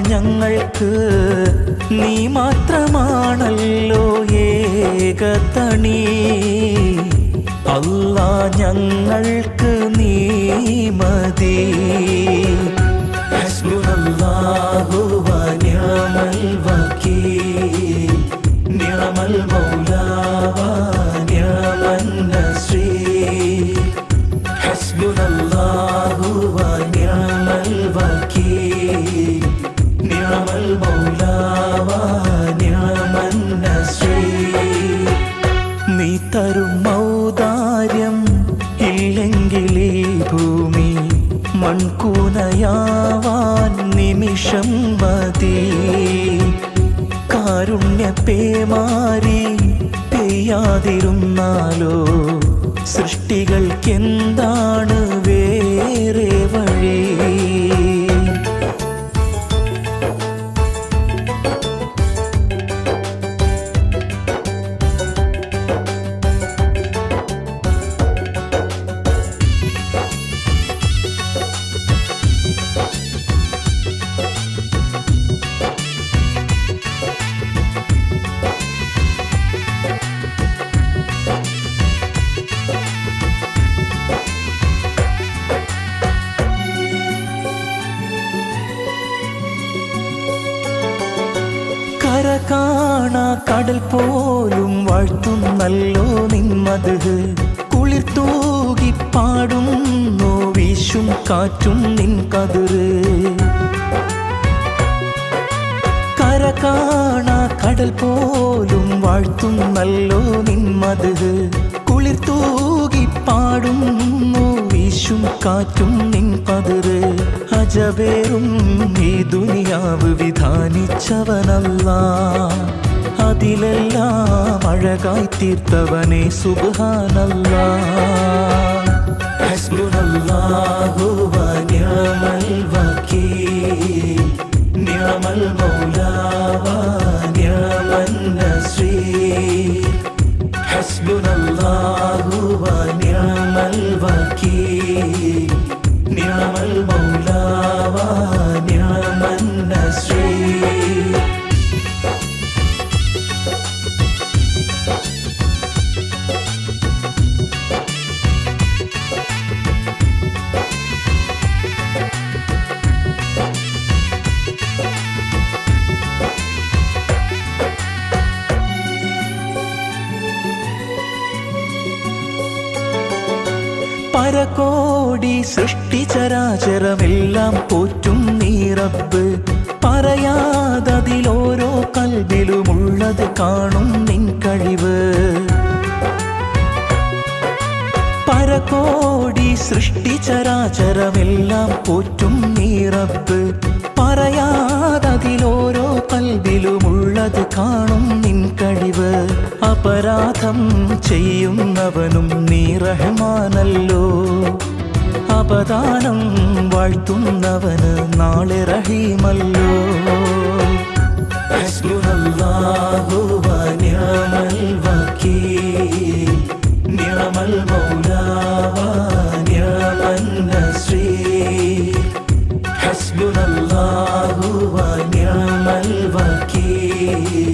ഞങ്ങൾക്ക് നീ മാത്രമാണല്ലോ ഏകതണി. അല്ല ഞങ്ങൾക്ക് നീ മതി. ശ്രീ നിഅമൽ മൺകൂനയാവാൻ നിമിഷം മതി. കാരുണ്യ പേമാരി പെയ്യാതിരുന്നാലോ? സൃഷ്ടികൾക്കെന്താണ് കടൽ പോലും വാഴ്ത്തുന്നല്ലോ നിന്മത് തൂകി പാടുന്നു വീശും കാറ്റും നിൻ കതിർ. കര കാണ കടൽ പോലും വാഴ്ത്തുന്നല്ലോ നിന്മത് തൂകി പാടുന്നു വീശും കാറ്റും നിൻ പതിര് അജവേറും ഈ ദുനിയാവ് വിധാനിച്ചവനല്ല. അതിലെല്ലാം അഴകായി തീർത്തവനെ സുബാനല്ല ഹസ്ബുനല്ലാഹു വനിഅമൽ വകീൽ നിഅമൽ മൗലാ വനിഅമൻ നസീർ ഹസ്ബുനല്ലാഹു വനിഅമൽ വകീൽ നിഅമൽ മൗലാ വനിഅമൻ പരകോടി സൃഷ്ടിചരാചരമെല്ലാം പോറ്റും നീറപ്പ് പറയാതതിലോരോ കൽവിലുമുള്ളത് കാണും നിൻ കഴിവ്. പരകോടി സൃഷ്ടിചരാചരമെല്ലാം പോറ്റും നീറപ്പ് പറയാതതിലോരോ കൽവിലുമുള്ളത് കാണും നിൻ കഴിവ്. അപരാധം ചെയ്യുന്നവനും നീ റഹ്മാനല്ലോ. അപദാനം വാഴ്ത്തുന്നവന് നാളെ റഹീമല്ലോ ഹസ്ബുനല്ലാഹു വകീൽ നിഅമൽ വകീൽ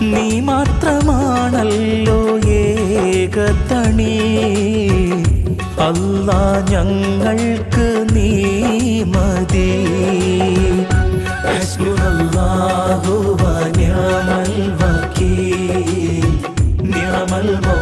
നീ മാത്രമാണല്ലോ ഏകതണി. അല്ല ഞങ്ങൾക്ക് നീ മതി. വനിഅമൽ വകീൽ നിഅമൽ മൗ